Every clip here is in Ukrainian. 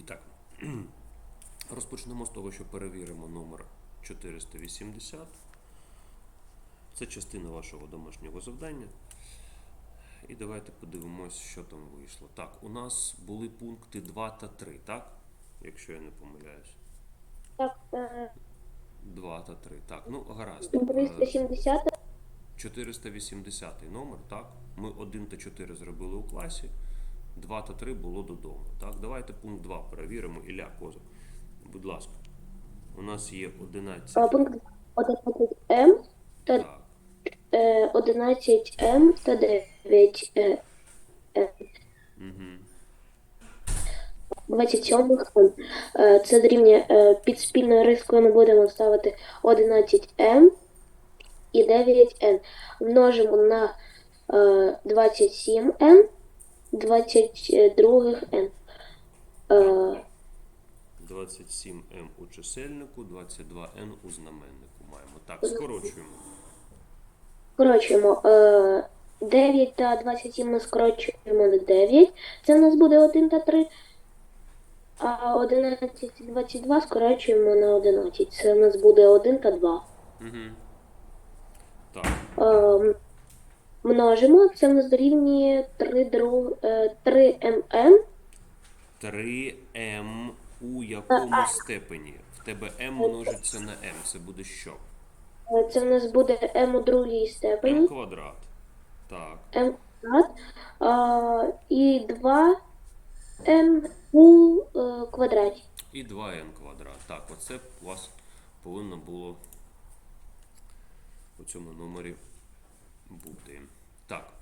І так, розпочнемо з того, що перевіримо номер 480. Це частина вашого домашнього завдання. І давайте подивимось, що там вийшло. Так, у нас були пункти 2 та 3, так? Якщо я не помиляюсь. Так, е, 2 та 3. Так, ну гаразд. Е, 370 480 номер, так? Ми 1 та 4 зробили у класі, 2 та 3 було додому. Так, давайте пункт 2 перевіримо. Ілля Козак. Будь ласка. У нас є 11. пункт 11М та Так, е, 11М та 9 е, угу. 27 е, це дорівнює е, під спільною рискою ми будемо ставити 11М і 9N. Множимо на е, 27N, 22 N. Е, 27М у чисельнику, 22Н у знаменнику маємо. Так, скорочуємо. Скорочуємо. Е, 9 та 27 ми скорочуємо на 9. Це в нас буде 1 та 3. А 11 і 22 скорочуємо на 11. Це в нас буде 1 та 2. Угу. Так, Е, множимо. Це в нас дорівнює 3, друг, е, 3 МН. 3М у якому степені? В тебе М множиться на М. Це буде що? Е, Це в нас буде М у другій М степені. квадрат. Так. М квадрат. Е, і 2 М у е, квадраті. І 2n квадрат. Так, оце у вас повинно було у цьому номері бути. Так.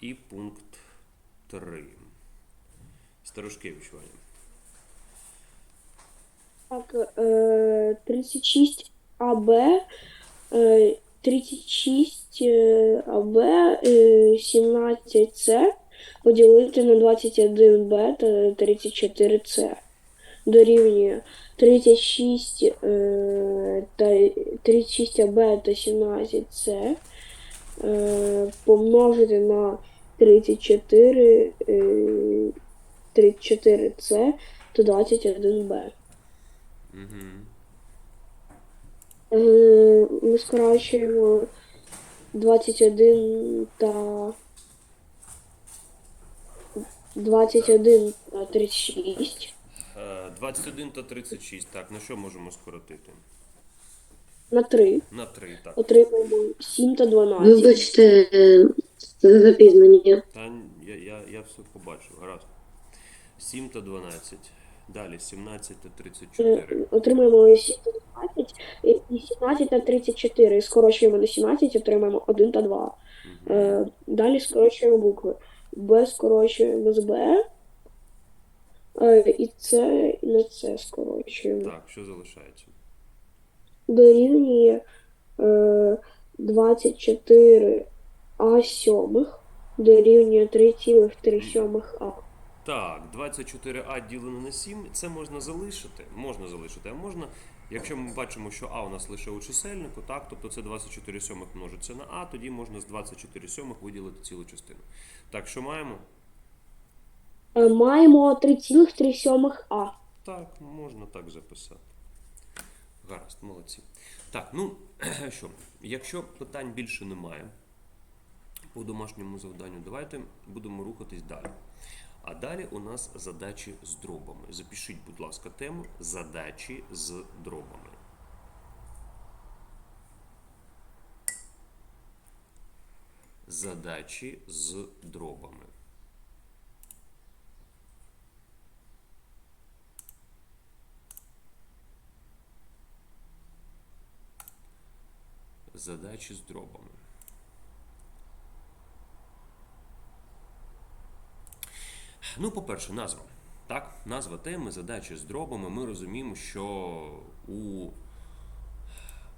І пункт 3. Старошкевич Ваня. Так, е, 36 АБ, е, 36 е, АБ, е, 17 С поділити на 21 Б та 34 С. Дорівнює 36 е, та 36 АБ та 17 С е, помножити на 34 е, 34 С та 21 Б. Угу. Е, Ми скорочуємо 21 та 21 та 36 21 та 36. Так, на що можемо скоротити? На 3. На 3, так. Отримаємо 7 та 12. Вибачте е, за запізнення. Та я, я, я все побачив. Гаразд. 7 та 12. Далі 17 та 34. Е, Отримаємо 7 та 12 і і 17 та 34. Скорочуємо на 17, отримаємо 1 та 2. Е, Далі скорочуємо букви. Б скорочуємо з Б. Е, І С і на С скорочуємо. Так, що залишається? Дорівнює е, 24 А сьомих дорівнює 3,3 А. Так, 24А ділене на 7, це можна залишити. Можна залишити, а можна, якщо ми бачимо, що А у нас лише у чисельнику, так, тобто це 24 сьомих множиться на А, тоді можна з 24 сьомих виділити цілу частину. Так, що маємо? Е, Маємо 3,3 А. Так, можна так записати. Гаразд, молодці. Так, ну що, якщо питань більше немає по домашньому завданню, давайте будемо рухатись далі. А далі у нас задачі з дробами. Запишіть, будь ласка, тему задачі з дробами. Задачі з дробами. Задачі з дробами. Ну, по-перше, назва. Так, назва теми задачі з дробами. Ми розуміємо, що у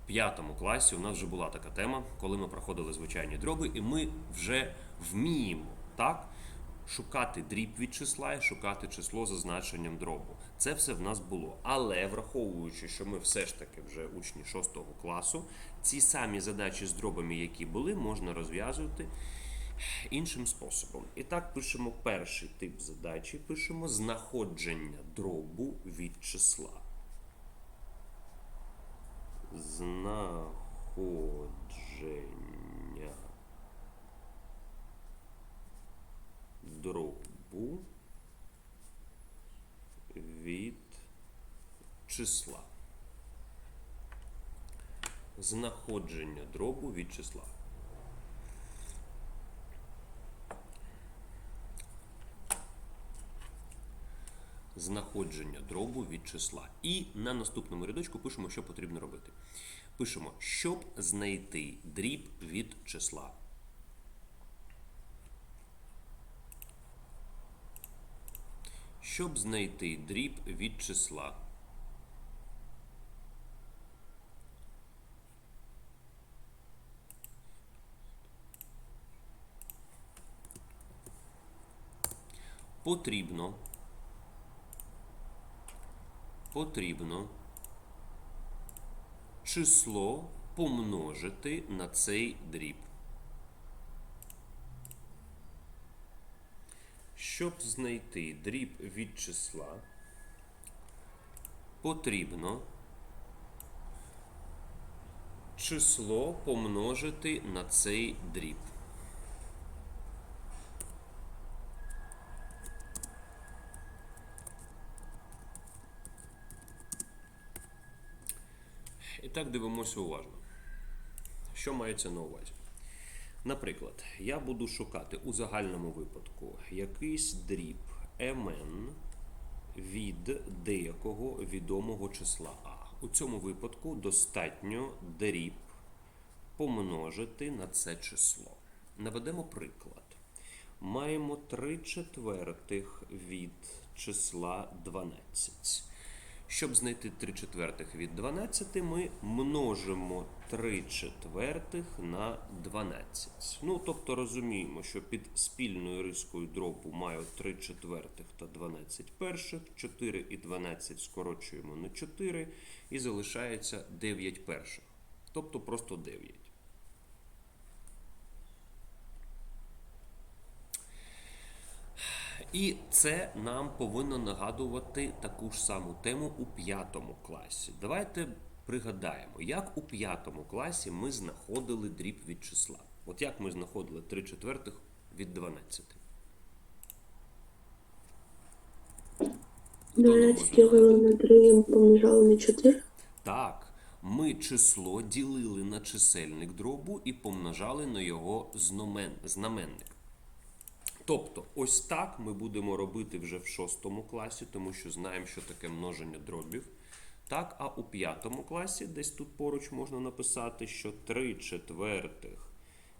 п'ятому класі у нас вже була така тема, коли ми проходили звичайні дроби, і ми вже вміємо так, шукати дріб від числа і шукати число за значенням дробу. Це все в нас було. Але враховуючи, що ми все ж таки вже учні 6 класу, ці самі задачі з дробами, які були, можна розв'язувати іншим способом. І так пишемо перший тип задачі, пишемо знаходження дробу від числа. Знаходження дробу від числа. Знаходження дробу від числа. Знаходження дробу від числа. І на наступному рядочку пишемо, що потрібно робити. Пишемо, щоб знайти дріб від числа. Щоб знайти дріб від числа. Потрібно. Потрібно число помножити на цей дріб. Щоб знайти дріб від числа, потрібно число помножити на цей дріб. І так дивимося уважно. Що мається на увазі? Наприклад, я буду шукати у загальному випадку якийсь дріб mn від деякого відомого числа А. У цьому випадку достатньо дріб помножити на це число. Наведемо приклад. Маємо 3 четвертих від числа 12. Щоб знайти 3 четвертих від 12, ми множимо 3 четвертих на 12. Ну, тобто розуміємо, що під спільною рискою дробу маю 3 четвертих та 12 перших, 4 і 12 скорочуємо на 4 і залишається 9 перших. Тобто просто 9. І це нам повинно нагадувати таку ж саму тему у п'ятому класі. Давайте пригадаємо, як у п'ятому класі ми знаходили дріб від числа. От як ми знаходили 3 четвертих від 12. 12 ділили на 3 помножали на 4. Так, ми число ділили на чисельник дробу і помножали на його знамен, знаменник. Тобто, ось так ми будемо робити вже в шостому класі, тому що знаємо, що таке множення дробів. Так, а у п'ятому класі, десь тут поруч можна написати, що 3 четвертих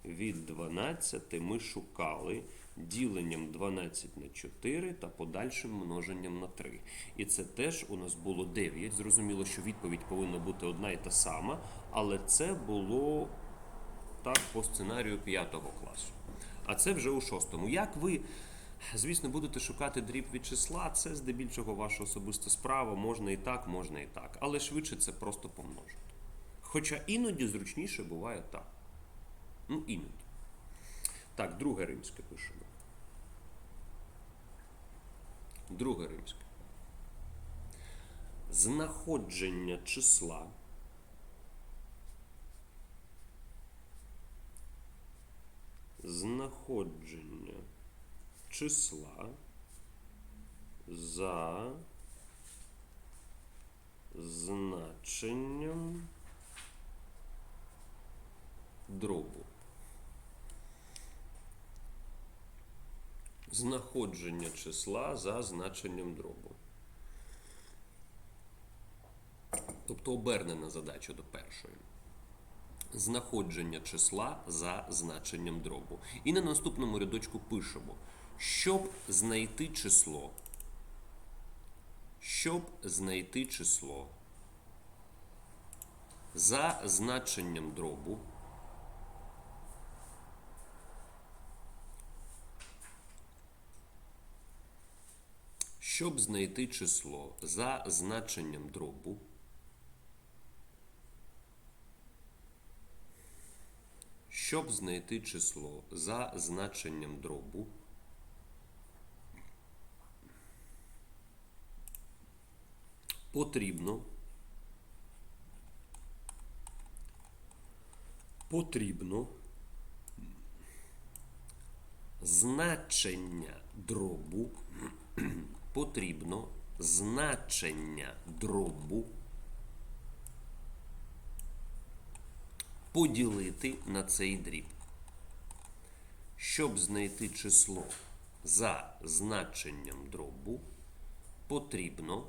від 12 ми шукали діленням 12 на 4 та подальшим множенням на 3. І це теж у нас було 9. Зрозуміло, що відповідь повинна бути одна і та сама, але це було так по сценарію 5 класу. А це вже у шостому. Як ви, звісно, будете шукати дріб від числа, це здебільшого ваша особиста справа. Можна і так, можна і так. Але швидше це просто помножити. Хоча іноді зручніше буває так. Ну, іноді. Так, друге римське пишемо. Друге римське. Знаходження числа. Знаходження числа за значенням дробу. Знаходження числа за значенням дробу. Тобто обернена задача до першої знаходження числа за значенням дробу. І на наступному рядочку пишемо, щоб знайти число. Щоб знайти число за значенням дробу. Щоб знайти число за значенням дробу. Щоб знайти число за значенням дробу, потрібно потрібно значення дробу потрібно значення дробу поділити на цей дріб. Щоб знайти число за значенням дробу, потрібно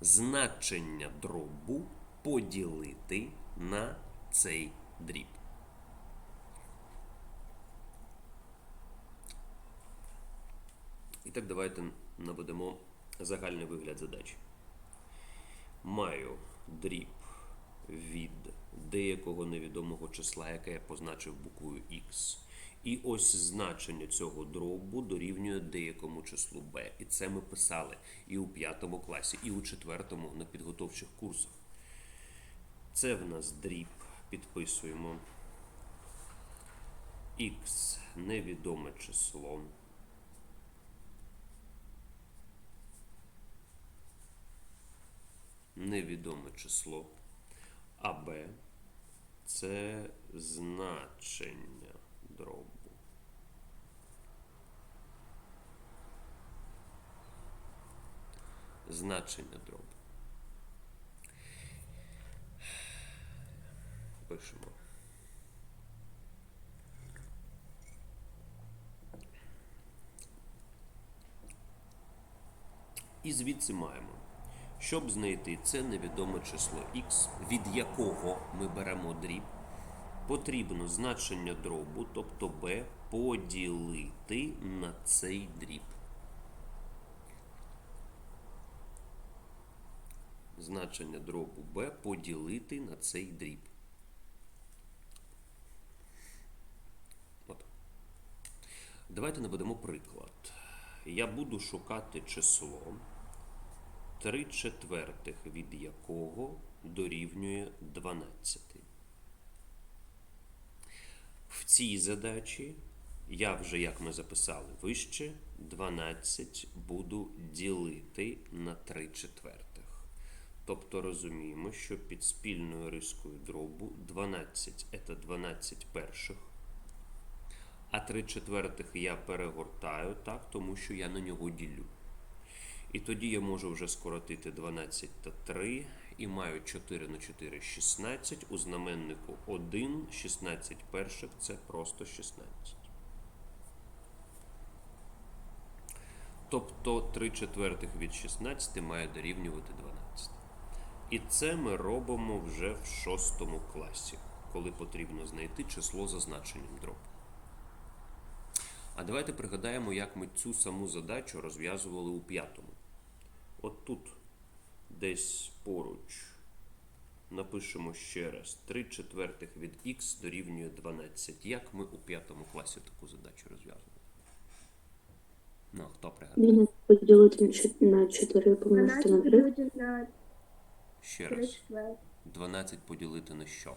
значення дробу поділити на цей дріб. І так давайте наведемо загальний вигляд задачі. Маю дріб від деякого невідомого числа, яке я позначив буквою X. І ось значення цього дробу дорівнює деякому числу b. І це ми писали і у п'ятому класі, і у четвертому на підготовчих курсах. Це в нас дріб. Підписуємо. X невідоме число. невідоме число, а Б це значення дробу. Значення дробу. Пишемо. І звідси маємо. Щоб знайти це невідоме число x, від якого ми беремо дріб, потрібно значення дробу, тобто b, поділити на цей дріб. Значення дробу b поділити на цей дріб. От. Давайте наведемо приклад. Я буду шукати число. 3 четвертих від якого дорівнює 12. В цій задачі я вже, як ми записали вище, 12 буду ділити на 3 четвертих. Тобто розуміємо, що під спільною рискою дробу 12 це 12 перших, а 3 четвертих я перегортаю так, тому що я на нього ділю. І тоді я можу вже скоротити 12 та 3 і маю 4 на 4 16. У знаменнику 1, 16 перших це просто 16. Тобто 3 четвертих від 16 має дорівнювати 12. І це ми робимо вже в 6 класі, коли потрібно знайти число за значенням дробу. А давайте пригадаємо, як ми цю саму задачу розв'язували у п'ятому. От тут десь поруч напишемо ще раз 3 четвертих від х дорівнює 12. Як ми у п'ятому класі таку задачу розв'язували? Ну, хто пригадає? Можна поділити на 4 помножити на 3. Ще раз. 12 поділити на що?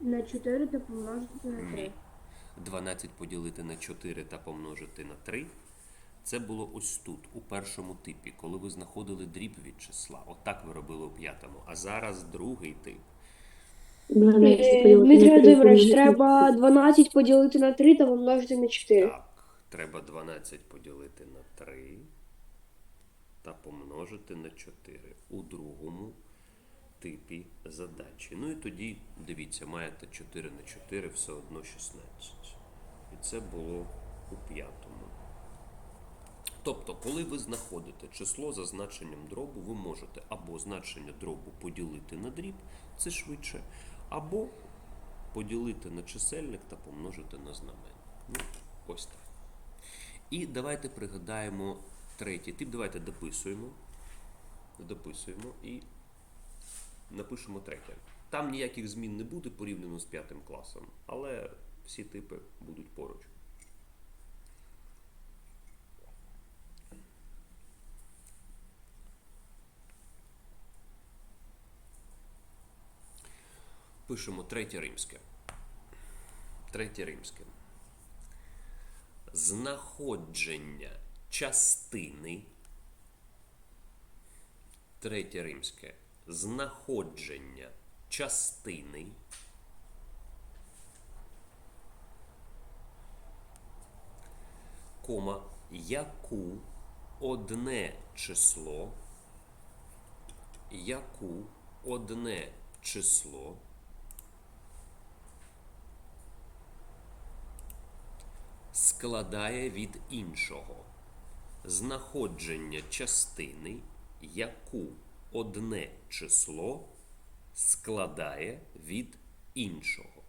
На 4 та помножити на 3. Ні. 12 поділити на 4 та помножити на 3. Це було ось тут, у першому типі, коли ви знаходили дріб від числа. Отак ви робили у п'ятому. А зараз другий тип. Е, Дмитро на 3, Володимирович, треба 12 поділити на 3 та помножити на 4. Так, треба 12 поділити на 3 та помножити на 4 у другому типі задачі. Ну і тоді, дивіться, маєте 4 на 4 все одно 16. І це було у п'ятому. Тобто, коли ви знаходите число за значенням дробу, ви можете або значення дробу поділити на дріб, це швидше, або поділити на чисельник та помножити на знаменник. Ну, ось так. І давайте пригадаємо третій тип. Давайте дописуємо. Дописуємо і напишемо третє. Там ніяких змін не буде порівняно з п'ятим класом, але всі типи будуть поруч. Пишемо третє римське. Третє римське. Знаходження частини. Третє римське. Знаходження частини. Кома, яку одне число, яку одне число складає від іншого. Знаходження частини, яку одне число складає від іншого.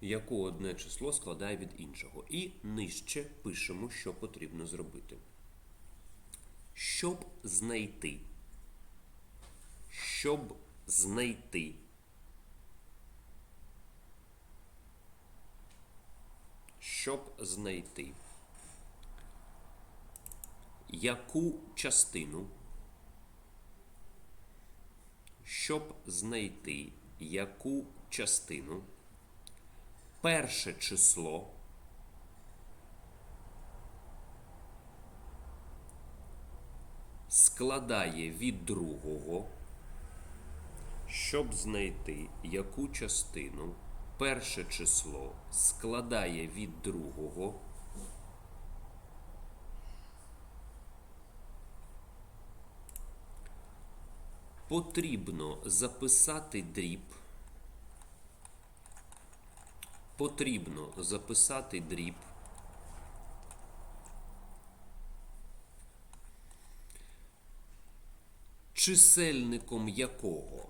Яку одне число складає від іншого. І нижче пишемо, що потрібно зробити. Щоб знайти. Щоб знайти. Щоб знайти. Яку частину? Щоб знайти яку частину? Перше число складає від другого, щоб знайти яку частину перше число складає від другого. Потрібно записати дріб. Потрібно записати дріб. Чисельником якого?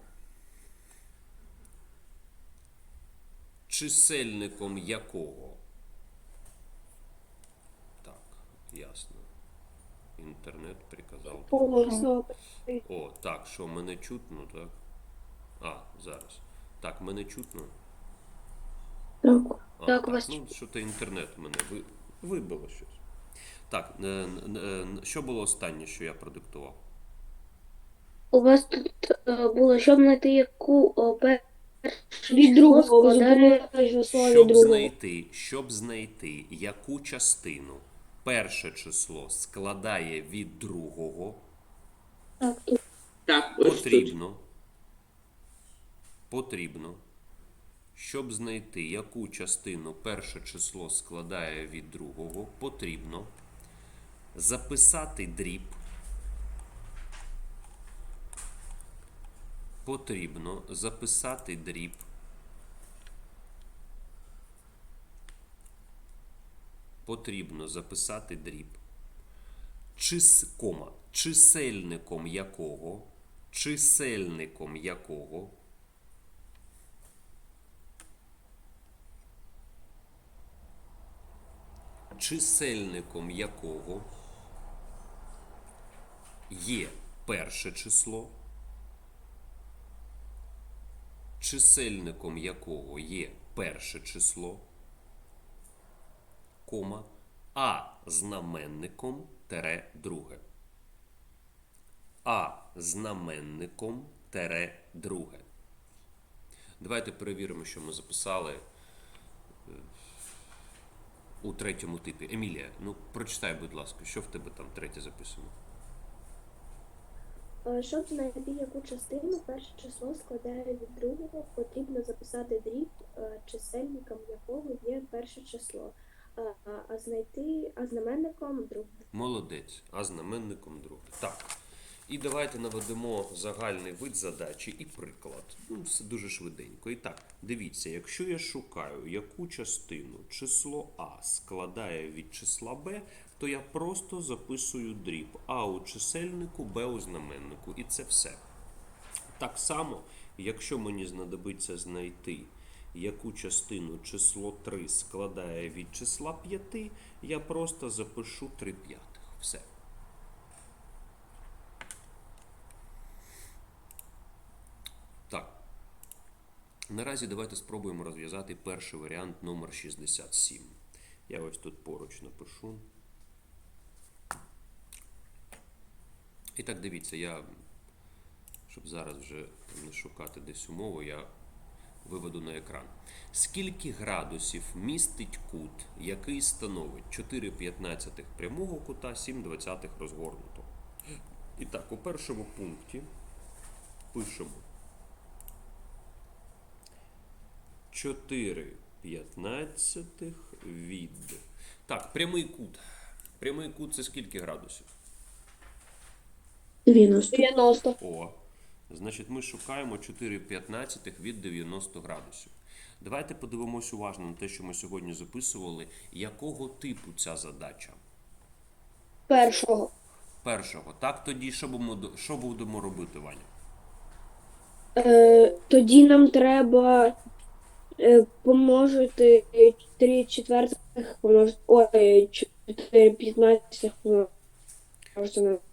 Чисельником якого? Так, ясно. Інтернет приказав. О, так, що мене чутно, так? А, зараз. Так, мене чутно. Так. А, Так, вас ну, що то інтернет мене ви, вибило щось. Так, е, е, що було останнє, що я продиктував? У вас тут е, було, щоб знайти яку о, перше Від другого складає від Щоб другого. знайти, щоб знайти, яку частину перше число складає від другого, Так, тут Так, ось тут. потрібно, потрібно, щоб знайти, яку частину перше число складає від другого, потрібно записати дріб. Потрібно записати дріб. Потрібно записати дріб. Чис, кома, чисельником якого, чисельником якого чисельником якого є перше число, чисельником якого є перше число, кома, а знаменником тере друге. А знаменником тере друге. Давайте перевіримо, що ми записали е, у третьому типі. Емілія, ну прочитай, будь ласка, що в тебе там третє записано? Щоб знайти яку частину перше число складає від другого, потрібно записати дріб, е, чисельником якого є перше число, а знайти а знаменником друге. Молодець, а знаменником друге. Так. І давайте наведемо загальний вид задачі і приклад. Ну, все дуже швиденько. І так, дивіться, якщо я шукаю, яку частину число А складає від числа Б, то я просто записую дріб А у чисельнику, Б у знаменнику. І це все. Так само, якщо мені знадобиться знайти, яку частину число 3 складає від числа 5, я просто запишу 3 п'ятих. Все. Так. Наразі давайте спробуємо розв'язати перший варіант номер 67. Я ось тут поруч напишу. І так дивіться, я, щоб зараз вже не шукати десь умову, я виведу на екран. Скільки градусів містить кут, який становить 4 п'ятнадцятих прямого кута, 7 двадцятих розгорнутого? І так, у першому пункті пишемо 4 п'ятнадцятих від. Так, прямий кут. Прямий кут це скільки градусів? 90. 90. О. Значить, ми шукаємо 4 п'ятнадцятих від 90 градусів. Давайте подивимось уважно на те, що ми сьогодні записували. Якого типу ця задача? Першого. Першого. Так, тоді що будемо, що будемо робити, Ваня? Е, тоді нам треба е, помножити 3 четвертих помножити. Ой, 4 п'ятнадцятих помножити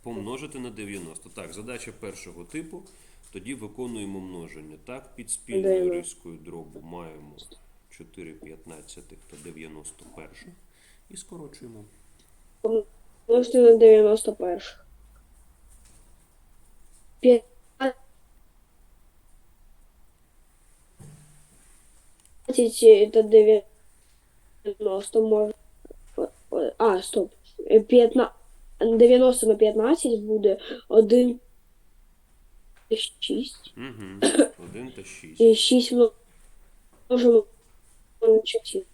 Помножити на 90. Так, задача першого типу. Тоді виконуємо множення. Так, під спільною рискою дробу маємо 4 п'ятнадцятих та 91. І скорочуємо. помножити на 91. 5 та 90 може. А, стоп. 15, 90 на 15 буде 1 6. Угу. 1 та 6. І 6 множимо на 4.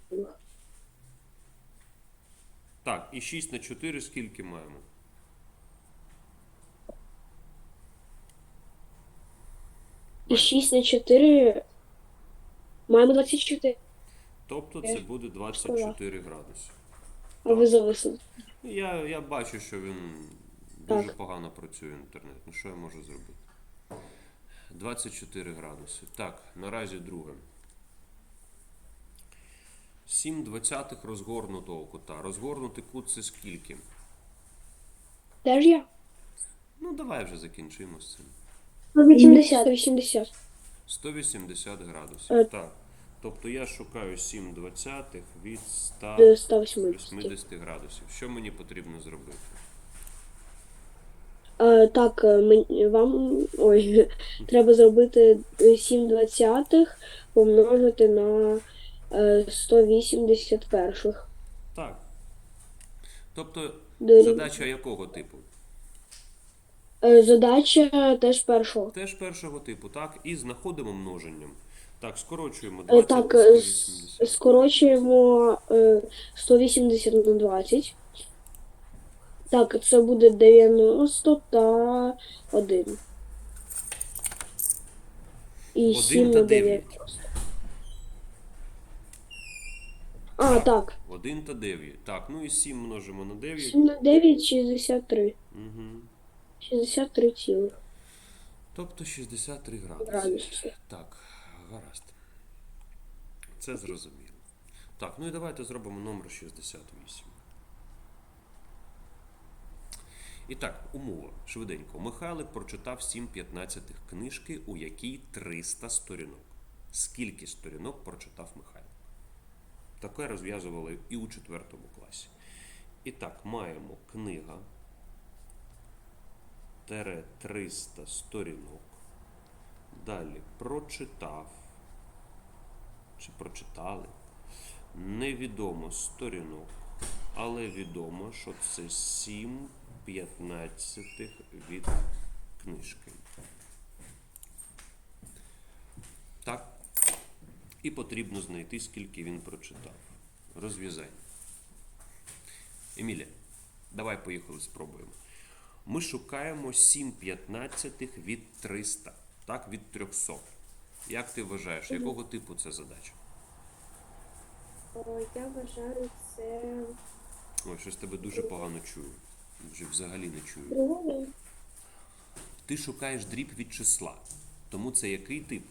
Так, і 6 на 4 скільки маємо? І 6 на 4 маємо 24. Тобто це буде 24 градуси. А ви зависли. Я, я бачу, що він дуже Так. погано працює інтернет. Ну що я можу зробити? 24 градуси. Так, наразі друге. 7 двадцятих розгорнутого кута. Розгорнутий кут це скільки? Теж я? Ну, давай вже закінчимо з цим. 80. 180. 180 градусів. Е. Так. Тобто я шукаю 7 двадцятих від 100 До 180. 80 градусів. Що мені потрібно зробити? А, так, е, мені, вам ой, треба зробити 7 двадцятих помножити на е, 181. Так. Тобто Дорів- задача якого типу? Е, Задача теж першого. Теж першого типу, так? І знаходимо множенням. Так, скорочуємо Е, 20 Так, на е, 180. скорочуємо е, 180 на 20. Так, це буде 90 та 1. І Один 7 та на 9. 9. А, так. 1 та 9. Так, ну і 7 множимо на 9. 7 на 9 63. Угу. 63 цілих Тобто 63 градуси. градуси. Так, гаразд. Це зрозуміло. Так, ну і давайте зробимо номер 68. І так, умова. Швиденько. Михайлик прочитав 7 п'ятнадцятих книжки, у якій 300 сторінок. Скільки сторінок прочитав Михайлик? Таке розв'язували і у 4 класі. І так, маємо книга тере 300 сторінок. Далі прочитав. Чи прочитали? Невідомо сторінок, але відомо, що це 7 п'ятнадцятих від книжки. Так. І потрібно знайти, скільки він прочитав. Розв'язання. Емілія, давай поїхали, спробуємо. Ми шукаємо 7 п'ятнадцятих від 300. Так, від 300. Як ти вважаєш, якого типу це задача? Я вважаю це Ой, щось тебе дуже погано чую. Вже взагалі не чую. Ти шукаєш дріб від числа. Тому це який тип?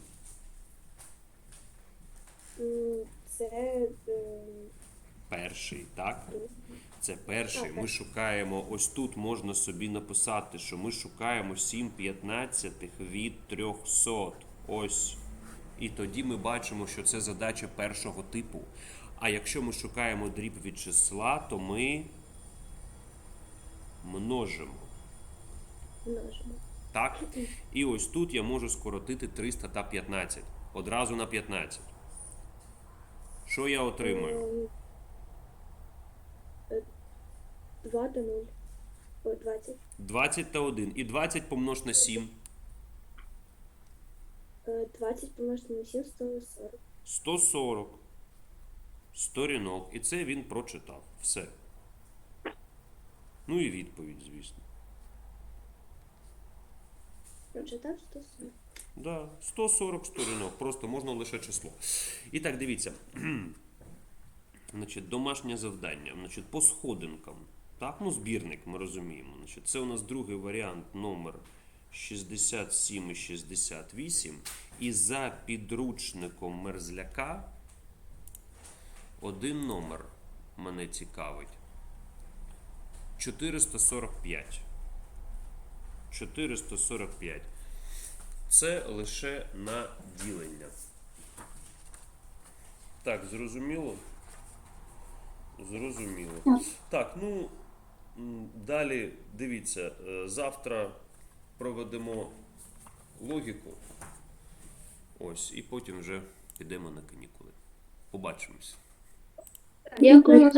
Це е, Перший, так? Це перший. Ми шукаємо, ось тут можна собі написати, що ми шукаємо 7 п'ятнадцятих від 300. Ось. І тоді ми бачимо, що це задача першого типу. А якщо ми шукаємо дріб від числа, то ми множимо. множимо. Так? І ось тут я можу скоротити 300 та 15. Одразу на 15. Що я отримую? Ем, е, 2 та 0. 20. 20 та 1. І 20 помнож на 7. Е, 20 помножити на 7, 140. 140 сторінок. І це він прочитав. Все. Ну і відповідь, звісно. Прочитав 140. Да, 140 сторінок, просто можна лише число. І так, дивіться. Значить, домашнє завдання. Значить, по сходинкам. Так, ну збірник, ми розуміємо. Значить, це у нас другий варіант номер 67 і 68. І за підручником мерзляка один номер мене цікавить. 445. 445. Це лише на ділення. Так, зрозуміло? Зрозуміло. Так, ну далі дивіться, е, завтра проведемо логіку. Ось, і потім вже підемо на канікули. Побачимось. Дякую